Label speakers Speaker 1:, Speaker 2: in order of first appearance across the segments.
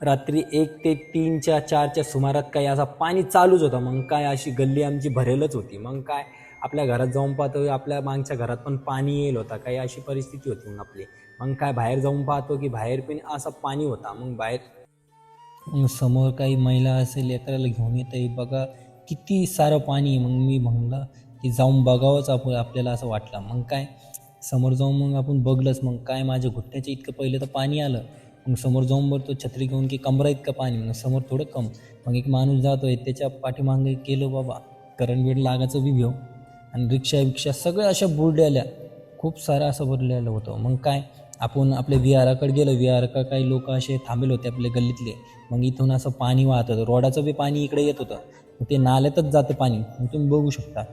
Speaker 1: रात्री एक ते तीनच्या चारच्या सुमारात काही असा पाणी चालूच होता. मग काय अशी गल्ली आमची भरेलच होती. मग काय आपल्या घरात जाऊन पाहतो आपल्या मागच्या घरात पण पाणी येईल होता. काही अशी परिस्थिती होती मग आपली. मग काय बाहेर जाऊन पाहतो की बाहेर पण असा पाणी होता. मग बाहेर मग समोर काही महिला असेल लेकराला घेऊन येत आहे बघा किती सारं पाणी मग मी म्हणलं की जाऊन बघावंच आपण आपल्याला असं वाटलं. मग काय समोर जाऊन मग आपण बघलंच. मग काय माझ्या घुटण्याच्या इतकं पहिलं तर पाणी आलं. मग समोर जाऊन बरतो छत्री घेऊन की कमरा इतकं पाणी मग समोर थोडं कम. मग एक माणूस जातोय त्याच्या पाठीमागे केलं बाबा करंट बीड लागायचं बी घेऊ आणि रिक्षा बिक्षा सगळ्या अशा बुरड्याल्या खूप सारं असं भरलेलं होतं. मग काय आपण आपल्या विहाराकडे गेलो विहाराकडे काही लोक असे थांबेल होते आपल्या गल्लीतले. मग इथून असं पाणी वाहत होतं रोडाचं बी पाणी इकडे येत होतं. ते नाल्यातच जातं पाणी. मग तुम्ही बघू शकता.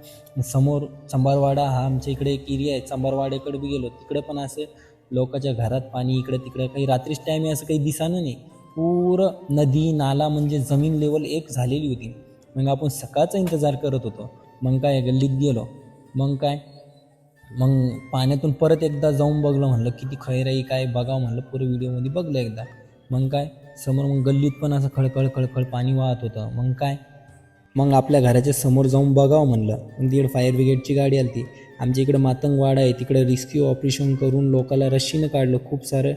Speaker 1: समोर चंबारवाडा हा आमच्या इकडे एक एरिया आहे. चंबारवाड्याकडे बी गेलो तिकडे पण असं लोकांच्या घरात पाणी इकडं तिकडं काही रात्रीच टाईम असं काही दिसानं नाही. पुरं नदी नाला म्हणजे जमीन लेवल एक झालेली होती. मग आपण सकाळचा इंतजार करत होतो. मग काय गल्लीत गेलो. मग काय मग पाण्यातून परत एकदा जाऊन बघलं. म्हणलं किती खैराई काय बघावं म्हणलं. पुरं व्हिडिओमध्ये बघलं एकदा. मग काय समोर मग गल्लीत पण असं खळखळ खळखळ पाणी वाहत होतं. मग काय मग आपल्या घराच्या समोर जाऊन बघावं म्हणलं. मग तिकडे फायर ब्रिगेडची गाडी आली ती आमच्या इकडं मातंगवाडा आहे तिकडं रिस्क्यू ऑपरेशन करून लोकाला रश्शीनं काढलं. खूप सारं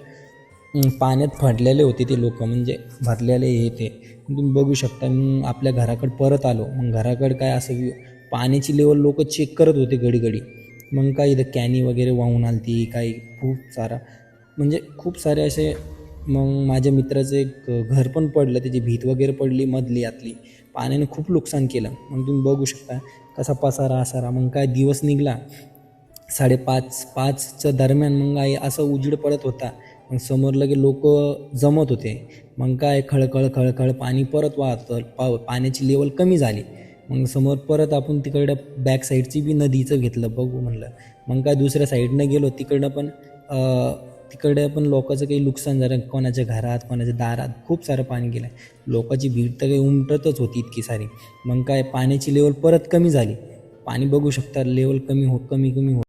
Speaker 1: पाण्यात फडलेले होते ते लोक म्हणजे भरलेले हे ते. तुम्ही बघू शकता मग आपल्या घराकडे परत आलो. मग घराकडे काय असं पाण्याची लेवल लोक चेक करत होते घडी घडी मग काय इथं कॅनी वगैरे वाहून आलती काही खूप सारा. म्हणजे खूप सारे असे मग माझ्या मित्राचं एक घर पण पडलं त्याची भीत वगैरे पडली मधली आतली. पाण्याने खूप नुकसान केलं. मग तुम्ही बघू शकता कसा पसारा असारा मग काय दिवस निघला. साडेपाच पाचच्या दरम्यान मग आई असं उजीड पडत होता. मग समोर लगे लोक जमत होते. मग काय खळखळ खळखळ पाणी परत वाहत पा पाण्याची लेवल कमी झाली. मग समोर परत आपण तिकडं बॅक साईडची बी नदीचं घेतलं बघू म्हणलं. मग काय दुसऱ्या साईडनं गेलो तिकडनं पण तिकडे पण लोकांचं काही नुकसान झालं. कोणाच्या घरात कोणाच्या दारात खूप सारं पाणी गेलं लोकांची भीड तर काही उमटतच होती इतकी सारी. मग काय पाण्याची लेवल परत कमी झाली. पाणी बघू शकता लेवल कमी हो कमी कमी हो